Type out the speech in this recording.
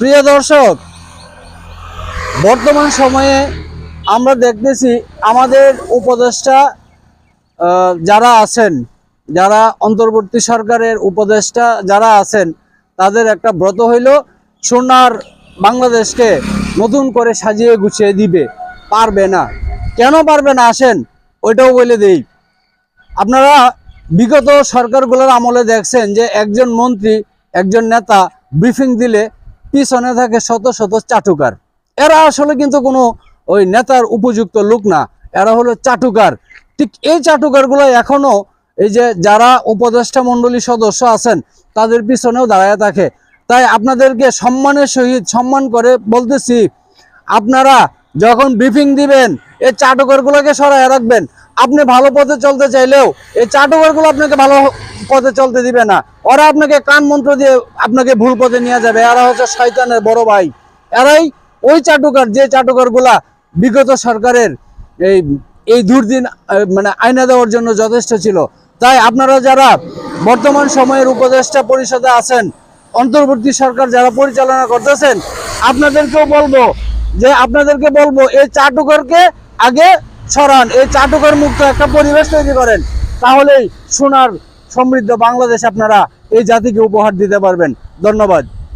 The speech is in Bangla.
প্রিয় দর্শক, বর্তমান সময়ে আমরা দেখতেছি আমাদের উপদেষ্টা যারা আছেন, যারা অন্তর্বর্তী সরকারের উপদেষ্টা যারা আছেন, তাদের একটা ব্রত হইল, সোনার বাংলাদেশকে নতুন করে সাজিয়ে গুছিয়ে দিবে। পারবে না। কেন পারবে না? আসেন, ওইটাও বলে দেই। আপনারা বিগত সরকারগুলোর আমলে দেখছেন যে একজন মন্ত্রী, একজন নেতা ব্রিফিং দিলে পিছনে থাকে শত শত চাটুকার। এরা আসলে কিন্তু কোনো ওই নেতার উপযুক্ত লোক না, এরা হলো চাটুকার। ঠিক এই চাটুকারগুলো এখনও এই যে যারা উপদেষ্টা মণ্ডলী সদস্য আছেন, তাদের পিছনেও দাঁড়ায় থাকে। তাই আপনাদেরকে সম্মানের সহিত সম্মান করে বলতেছি, আপনারা যখন ব্রিফিং দিবেন, এই চাটুকারগুলোকে সরায় রাখবেন। আপনি ভালো পথে চলতে চাইলেও এই চাটুকারগুলো আপনাকে ভালো পথে চলতে দিবে না। ওরা আপনাকে কান মন্ত্র দিয়ে আপনাকে ভুল পথে নিয়ে যাবে। এরা হচ্ছে শয়তানের বড় ভাই। এরাই ওই চাটুকার, যে চাটুকারগুলা বিগত সরকারের এই এই দুর্দিন মানে আইনা দেওয়ার জন্য যথেষ্ট ছিল। তাই আপনারা যারা বর্তমান সময়ের উপদেষ্টা পরিষদে আছেন, অন্তর্বর্তী সরকার যারা পরিচালনা করতেছেন, আপনাদেরকেও বলব যে, আপনাদেরকে বলব এই চাটুকারকে আগে সরান এই চাটুকার মুক্ত একটা পরিবেশ তৈরি করেন। তাহলেই সোনার সমৃদ্ধ বাংলাদেশ আপনারা এই জাতিকে উপহার দিতে পারবেন। ধন্যবাদ।